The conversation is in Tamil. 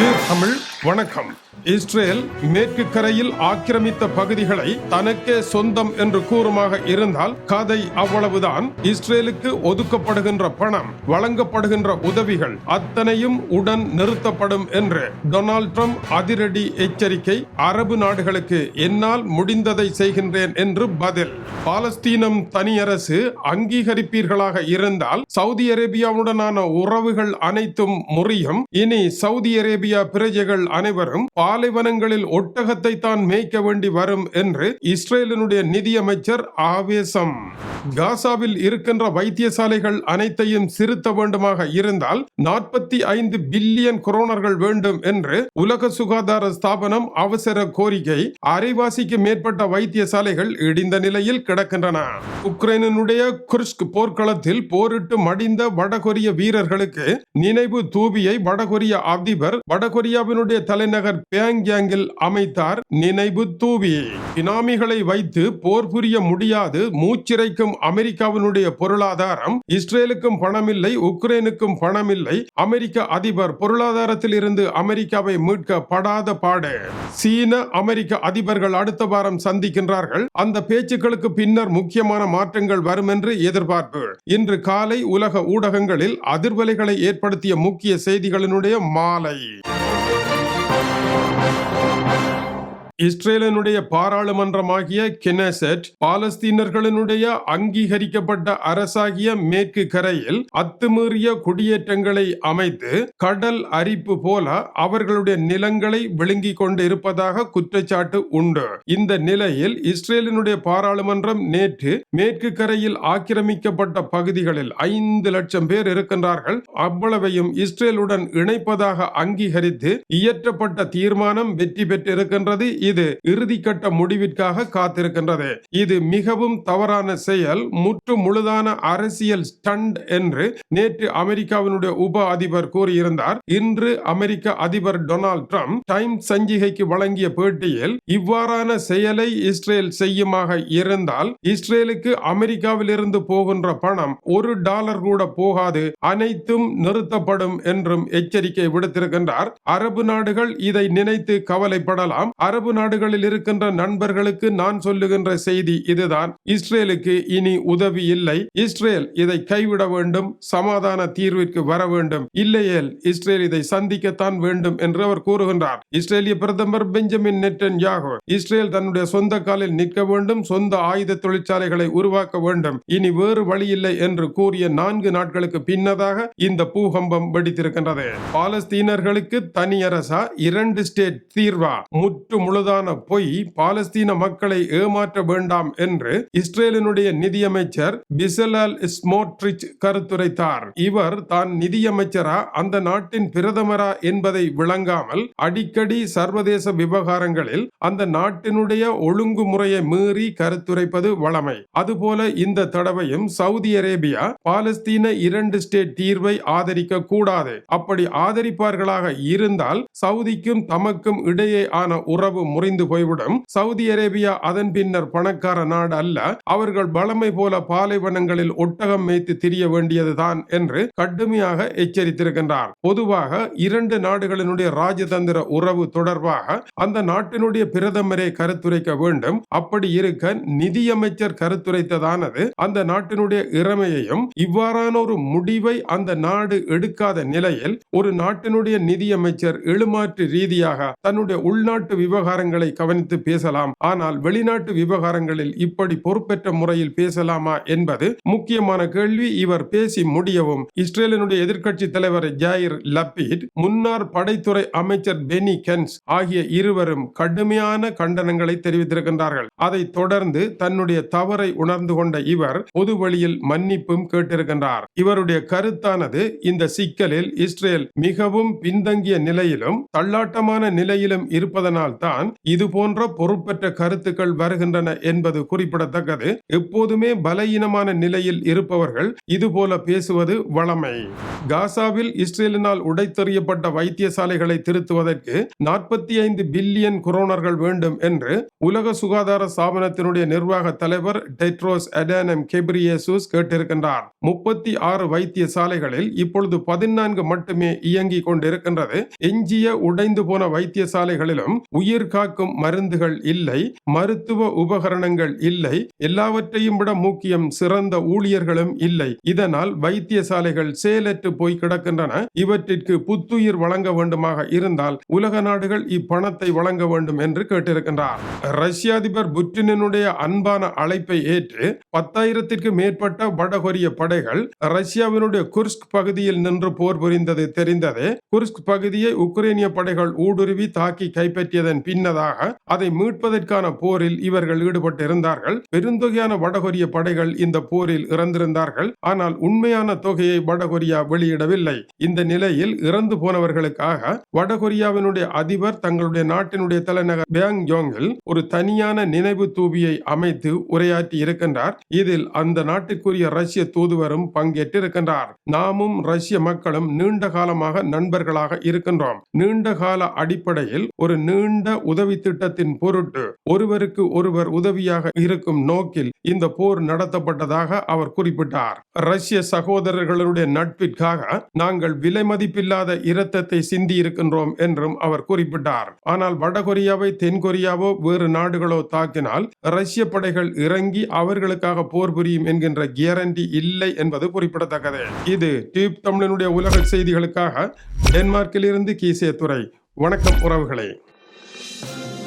그 밤을 வணக்கம். இஸ்ரேல் மேற்கு கரையில் ஆக்கிரமித்த பகுதிகளை தனக்கே சொந்தம் என்று கூறுமாக இருந்தால் கதை அவ்வளவுதான். இஸ்ரேலுக்கு ஒதுக்கப்படுகின்ற பணம் வழங்கப்படுகின்ற உதவிகள் அத்தனையும் உடன் நிறுத்தப்படும் என்று டொனால்ட் ட்ரம்ப் அதிரடி எச்சரிக்கை அரபு நாடுகளுக்கு என்னால் முடிந்ததை செய்கின்றேன் என்று பதில். பாலஸ்தீனம் தனியரசு அங்கீகரிப்பீர்களாக இருந்தால் சவுதி அரேபியாவுடனான உறவுகள் அனைத்தும் முறியும். இனி சவுதி அரேபியா பிரஜைகள் அனைவரும் பாலைவனங்களில் ஒட்டகத்தை தான் மேய்க்க வேண்டி வரும் என்று இஸ்ரேலினுடைய நிதியமைச்சர் ஆவேசம். காசாவில் இருக்கின்ற வைத்தியசாலைகள் அனைத்தையும் சிறுத்த வேண்டுமாக இருந்தால் நாற்பத்தி ஐந்து பில்லியன் கொரோனர்கள் வேண்டும் என்று உலக சுகாதார ஸ்தாபனம் அவசர கோரிக்கை அரைவாசிக்கு மேற்பட்ட வைத்தியசாலைகள் இடிந்த நிலையில் கிடக்கின்றன. உக்ரைனுடைய குர்ஸ்க் போர்க்களத்தில் போரிட்டு மடிந்த வடகொரிய வீரர்களுக்கு நினைவு தூபியை வடகொரிய அதிபர் வடகொரியாவினுடைய தலைநகர் பியாங்யாங்கில் அமைத்தார் நினைவு தூவி. பினாமிகளை வைத்து போர் புரிய முடியாது. மூச்சிறைக்கும் அமெரிக்காவினுடைய பொருளாதாரம். இஸ்ரேலுக்கும் பணமில்லை உக்ரைனுக்கும் பணமில்லை. அமெரிக்க அதிபர் பொருளாதாரத்தில் இருந்து அமெரிக்காவை மீட்க படாத பாடு. சீன அமெரிக்க அதிபர்கள் அடுத்த வாரம் சந்திக்கின்றார்கள். அந்த பேச்சுக்களுக்கு பின்னர் முக்கியமான மாற்றங்கள் வரும் என்று எதிர்பார்ப்பு. இன்று காலை உலக ஊடகங்களில் அதிர்வலைகளை ஏற்படுத்திய முக்கிய செய்திகளினுடைய மாலை. Thank you. இஸ்ரேலனுடைய பாராளுமன்றமாகிய கெனசெட் பாலஸ்தீனர்களினுடைய அங்கீகரிக்கப்பட்ட அரசாகிய மேற்கு கரையில் அத்துமீறிய குடியேற்றங்களை அமைத்து கடல் அரிப்பு போல அவர்களுடைய நிலங்களை விழுங்கிக் கொண்டு இருப்பதாக குற்றச்சாட்டு உண்டு. இந்த நிலையில் இஸ்ரேலினுடைய பாராளுமன்றம் நேற்று மேற்கு கரையில் ஆக்கிரமிக்கப்பட்ட பகுதிகளில் ஐந்து லட்சம் பேர் இருக்கின்றார்கள். அவ்வளவையும் இஸ்ரேலுடன் இணைப்பதாக அங்கீகரித்து இயற்றப்பட்ட தீர்மானம் வெற்றி பெற்றிருக்கின்றது. இது இறுதிக்கட்ட முடிவிற்காக காத்திருக்கின்றது. இது மிகவும் தவறான செயல் முற்று முழுதான அரசியல் ஸ்டண்ட் என்று நேற்று அமெரிக்காவினுடைய உப அதிபர் கூறியிருந்தார். இன்று அமெரிக்க அதிபர் டொனால்ட் ட்ரம்ப் டைம் சஞ்சிகைக்கு வழங்கிய பேட்டியில் இவ்வாறான செயலை இஸ்ரேல் செய்யுமாக இருந்தால் இஸ்ரேலுக்கு அமெரிக்காவில் இருந்து போகின்ற பணம் ஒரு டாலர் கூட போகாது அனைத்தும் நிறுத்தப்படும் என்றும் எச்சரிக்கை விடுத்திருக்கின்றார். அரபு நாடுகள் இதை நினைத்து கவலைப்படலாம். அரபு நாடுகளில் இருக்கின்ற நண்பர்களுக்கு நான் சொல்லுகின்ற செய்தி இதுதான். இஸ்ரேலுக்கு இனி உதவி இல்லை. இஸ்ரேல் இதை கைவிட வேண்டும். சமாதான தீர்விற்கு வர வேண்டும். இல்லையேல் இஸ்ரேல் இதை சந்திக்கத்தான் வேண்டும் என்று அவர் கூறுகின்றார். இஸ்ரேலிய பிரதமர் பெஞ்சமின் நெட்டன் யாகோ இஸ்ரேல் தன்னுடைய சொந்த காலில் நிற்க வேண்டும். சொந்த ஆயுத தொழிற்சாலைகளை உருவாக்க வேண்டும். இனி வேறு வழி இல்லை என்று கூறிய நான்கு நாட்களுக்கு பின்னதாக இந்த பூகம்பம் வெடித்திருக்கின்றது. பாலஸ்தீனர்களுக்கு தனி அரசா இரண்டு ஸ்டேட் தீர்வா? முற்று முழு முழுதான பொய் பாலஸ்தீன மக்களை ஏமாற்ற வேண்டாம் என்று இஸ்ரேலினுடைய நிதியமைச்சர் பிசலால் ஸ்மோட்ரிச் கருத்துரைத்தார். இவர் தான் நிதியமைச்சரா அந்த நாட்டின் பிரதமரா என்பதை விளங்காமல் அடிக்கடி சர்வதேச விவகாரங்களில் அந்த நாட்டினுடைய ஒழுங்குமுறையை மீறி கருத்துரைப்பது வழமை. அதுபோல இந்த தடவையும் சவுதி அரேபியா பாலஸ்தீன இரண்டு ஸ்டேட் தீர்வை ஆதரிக்க கூடாது. அப்படி ஆதரிப்பார்களாக இருந்தால் சவுதிக்கும் தமக்கும் இடையே ஆன உறவு முறிந்து போய்விடும். சவுதி அரேபியா அதன் பின்னர் பணக்கார நாடு அல்ல. அவர்கள் பலமை போல பாலைவனங்களில் ஒட்டகம் மேய்த்து திரிய வேண்டியதுதான் என்று கடுமையாக எச்சரித்திருக்கின்றார். பொதுவாக இரண்டு நாடுகளினுடைய ராஜதந்திர உறவு தொடர்பாக அந்த நாட்டினுடைய பிரதமரை கருத்துரைக்க வேண்டும். அப்படி இருக்க நிதியமைச்சர் கருத்துரைத்ததானது அந்த நாட்டினுடைய இறமையையும் இவ்வாறான ஒரு முடிவை அந்த நாடு எடுக்காத நிலையில் ஒரு நாட்டினுடைய நிதியமைச்சர் எழுமாற்று ரீதியாக தன்னுடைய உள்நாட்டு விவகார விவகாரங்களை கவனித்து பேசலாம். ஆனால் வெளிநாட்டு விவகாரங்களில் இப்படி பொறுப்பேற்ற முறையில் பேசலாமா என்பது முக்கியமான கேள்வி இவர் பேசி முடியவும். இஸ்ரேலினுடைய எதிர்க்கட்சி தலைவர் ஜாயிர் லப்பீட் முன்னாள் படைத்துறை அமைச்சர் பெனி கென்ஸ் ஆகிய இருவரும் கடுமையான கண்டனங்களை தெரிவித்திருக்கின்றார்கள். அதை தொடர்ந்து தன்னுடைய தவறை உணர்ந்து கொண்ட இவர் பொது வழியில் மன்னிப்பும் கேட்டிருக்கின்றார். இவருடைய கருத்தானது இந்த சிக்கலில் இஸ்ரேல் மிகவும் பின்தங்கிய நிலையிலும் தள்ளாட்டமான நிலையிலும் இருப்பதனால் தான் இது போன்ற பொறுப்பற்ற கருத்துக்கள் வருகின்றன என்பது குறிப்பிடத்தக்கது. எப்போதுமே பலவீனமான நிலையில் இருப்பவர்கள் இதுபோல பேசுவது வளமை காசாவில் இஸ்ரேலினால் உடைத்தெறியப்பட்ட வைத்தியசாலைகளை திருத்துவதற்கு நாற்பத்தி ஐந்து பில்லியன் குரோனர்கள் வேண்டும் என்று உலக சுகாதார ஸ்தாபனத்தினுடைய நிர்வாக தலைவர் டெட்ரோஸ் அடானம் கெப்ரியேசூஸ் கேட்டிருக்கின்றார். முப்பத்தி ஆறு வைத்தியசாலைகளில் இப்பொழுது பதினான்கு மட்டுமே இயங்கிக் கொண்டிருக்கின்றது. எஞ்சிய உடைந்து போன வைத்தியசாலைகளிலும் உயிர் காக்கும் மருந்துகள் இல்லை மருத்துவ உபகரணங்கள் இல்லை எல்லாவற்றையும் விட முக்கியம் சிறந்த ஊழியர்களும் இல்லை. இதனால் வைத்தியசாலைகள் செயலற்று போய் கிடக்கின்றன. இவற்றிற்கு புத்துயிர் வழங்க வேண்டுமாக இருந்தால் உலக நாடுகள் இப்பணத்தை வழங்க வேண்டும் என்று கேட்டிருக்கின்றார். ரஷ்ய அதிபர் புட்டினுடைய அன்பான அழைப்பை ஏற்று பத்தாயிரத்திற்கு மேற்பட்ட வடகொரிய படைகள் ரஷ்யாவினுடைய குர்ஸ்க் பகுதியில் நின்று போர் புரிந்தது தெரிந்ததே குர்ஸ்க் பகுதியை உக்ரைனிய படைகள் ஊடுருவி தாக்கி கைப்பற்றியதன் பின்னர் முன்னதாக அதை மீட்பதற்கான போரில் இவர்கள் ஈடுபட்டிருந்தார்கள். பெருந்தொகையான வடகொரிய படைகள் இந்த போரில் இறந்திருந்தார்கள். ஆனால் உண்மையான தொகையை வடகொரியா வெளியிடவில்லை. இந்த நிலையில் இறந்து போனவர்களுக்காக வடகொரியாவினுடைய அதிபர் தங்களுடைய நாட்டினுடைய தலைநகர் பேங்யோங்கில் ஒரு தனியான நினைவு தூபியை அமைத்து உரையாற்றி இருக்கின்றார். இதில் அந்த நாட்டிற்குரிய ரஷ்ய தூதுவரும் பங்கேற்றிருக்கின்றார். நாமும் ரஷ்ய மக்களும் நீண்ட காலமாக நண்பர்களாக இருக்கின்றோம். நீண்ட கால அடிப்படையில் ஒரு நீண்ட உதவி திட்டத்தின் பொருட்டு ஒருவருக்கு ஒருவர் உதவியாக இருக்கும் நோக்கில் இந்த போர் நடத்தப்பட்டதாக அவர் குறிப்பிட்டார். ரஷ்ய சகோதரர்களுடைய நட்பிற்காக நாங்கள் விலை மதிப்பில்லாத இரத்தத்தை சிந்தி இருக்கின்றோம் என்றும் அவர் குறிப்பிட்டார். ஆனால் வடகொரியாவை தென்கொரியாவோ வேறு நாடுகளோ தாக்கினால் ரஷ்ய படைகள் இறங்கி அவர்களுக்காக போர் புரியும் என்கின்ற கேரண்டி இல்லை என்பது குறிப்பிடத்தக்கது. இது டியூப் தமிழனுடைய உலக செய்திகளுக்காக டென்மார்க்கில் இருந்து கீசே துறை வணக்கம் உறவுகளே. thank you.